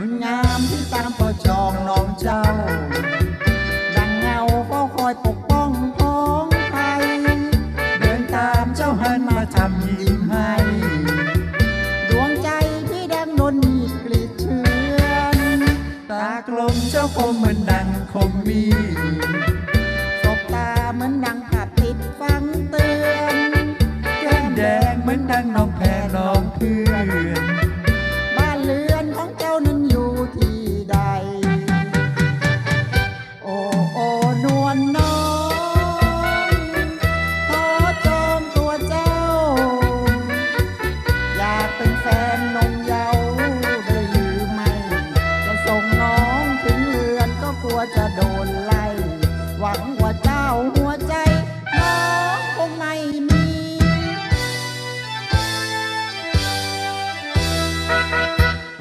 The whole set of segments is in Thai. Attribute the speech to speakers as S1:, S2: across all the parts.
S1: คนงามที่ตามเฝ้าจองน้องเจ้า ดังเงาเฝ้าคอยปกป้องพ้องไทยเดินตามเจ้าหันมาทำยิ้มให้ดวงใจพี่ดังนนมีกลีดเชือนตากลมเจ้าคมเหมือนดังคมมีสบตาเหมือนดังขาดติดฟังเตือนแก้มแดงเหมือนดังน้องแพรน้องเพื่อน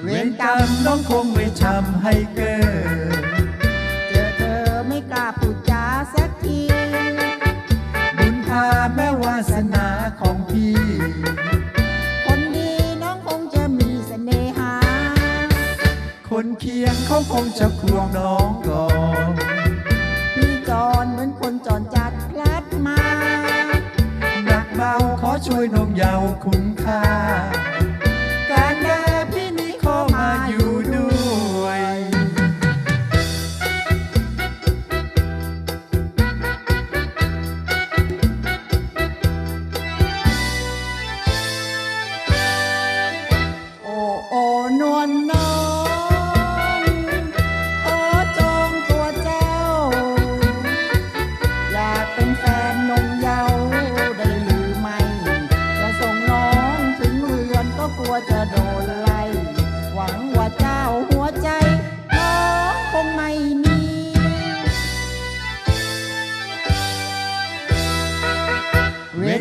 S1: เวรกรรมน้องคงไม่ทำให้เกิด เจอเธอไม่กล้าพูดจาสักที บุญพาแม่วาสนาของพี่ คนดีน้องคงจะมีเสน่หา คนเคียงเขาคงจะควงน้องก่อน พี่จอนเหมือนคนจอนจัดพลัดมา หนักเบาขอช่วยน้องเยาวคุ้มค่า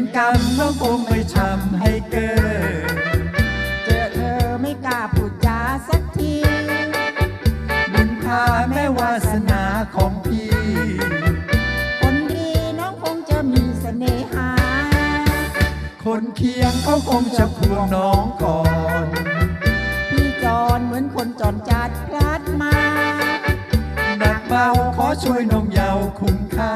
S1: รกรรมน้องคงไม่ทำให้เกิด เจอเธอไม่กล้าพูดจาสักที บุญพาแม่วาสนาของพี่ คนดีน้องคงจะมีเสน่หา คนเคียงเขาคงจะควงน้องก่อน พี่จอนเหมือนคนจอนจัดพลัดมา หนักเบาขอช่วยน้องเยาวคุ้มค่า